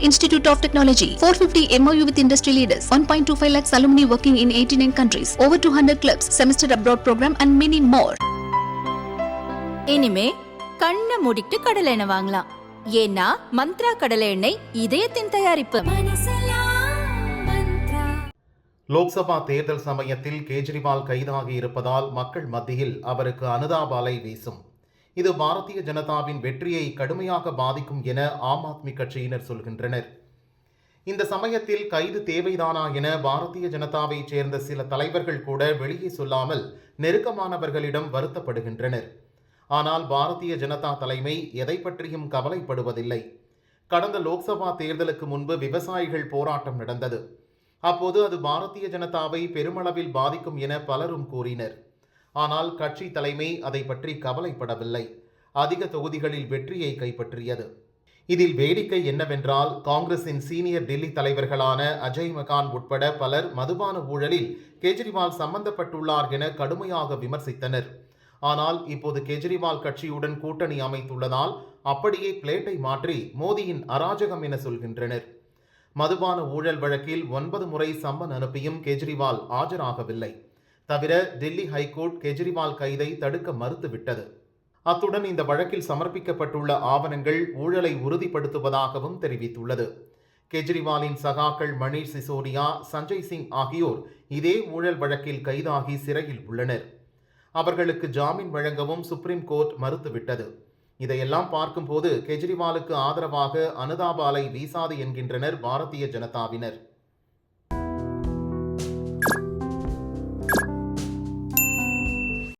Institute of Technology, 450 MOU with industry leaders, 1.25 lakhs alumni working in 89 countries, over 200 clubs, semester abroad program and many more. இனிமே கண்ணை மூடிட்டு கடலை எண்ணெய் வாங்கலாம் ஏன்னா மந்த்ரா கடலை எண்ணெய் இதயத்தின் தயாரிப்பு லோக்சபா தேர்தல் சமயத்தில் கேஜ்ரிவால் கைதாகி இருப்பதால் மக்கள் மத்தியில் அவருக்கு அனுதாப அலை வீசும் இது பாரதிய ஜனதாவின் வெற்றியை கடுமையாக பாதிக்கும் என ஆம் ஆத்மி கட்சியினர் சொல்கின்றனர். இந்த சமயத்தில் கைது தேவைதானா என பாரதிய ஜனதாவைச் சேர்ந்த சில தலைவர்கள் கூட வெளியே சொல்லாமல் நெருக்கமானவர்களிடம் வருத்தப்படுகின்றனர். ஆனால் பாரதிய ஜனதா தலைமை எதை பற்றியும் கவலைப்படுவதில்லை. கடந்த லோக்சபா தேர்தலுக்கு முன்பு விவசாயிகள் போராட்டம் நடந்தது. அப்போது அது பாரதிய ஜனதாவை பெருமளவில் பாதிக்கும் என பலரும் கூறினர். ஆனால் கட்சி தலைமை அதை பற்றி கவலைப்படவில்லை. அதிக தொகுதிகளில் வெற்றியை கைப்பற்றியது. இதில் வேடிக்கை என்னவென்றால் காங்கிரசின் சீனியர் டெல்லி தலைவர்களான அஜய் மகான் உட்பட பலர் மதுபான ஊழலில் கெஜ்ரிவால் சம்பந்தப்பட்டுள்ளார் என கடுமையாக விமர்சித்தனர். ஆனால் இப்போது கெஜ்ரிவால் கட்சியுடன் கூட்டணி அமைத்துள்ளதால் அப்படியே பிளேட்டை மாற்றி மோடியின் அராஜகம் என சொல்கின்றனர். மதுபான ஊழல் வழக்கில் ஒன்பது முறை சம்மன் அனுப்பியும் கெஜ்ரிவால் ஆஜராகவில்லை. தவிர டெல்லி ஹைகோர்ட் கெஜ்ரிவால் கைதை தடுக்க மறுத்துவிட்டது. அத்துடன் இந்த வழக்கில் சமர்ப்பிக்கப்பட்டுள்ள ஆவணங்கள் ஊழலை உறுதிப்படுத்துவதாகவும் தெரிவித்துள்ளது. கெஜ்ரிவாலின் சகாக்கள் மணீஷ் சிசோடியா சஞ்சய் சிங் ஆகியோர் இதே ஊழல் வழக்கில் கைதாகி சிறையில் உள்ளனர். அவர்களுக்கு ஜாமீன் வழங்கவும் சுப்ரீம் கோர்ட் மறுத்துவிட்டது. இதையெல்லாம் பார்க்கும்போது கெஜ்ரிவாலுக்கு ஆதரவாக அனுதாபாலை வீசாது என்கின்றனர் பாரதிய ஜனதாவினர்.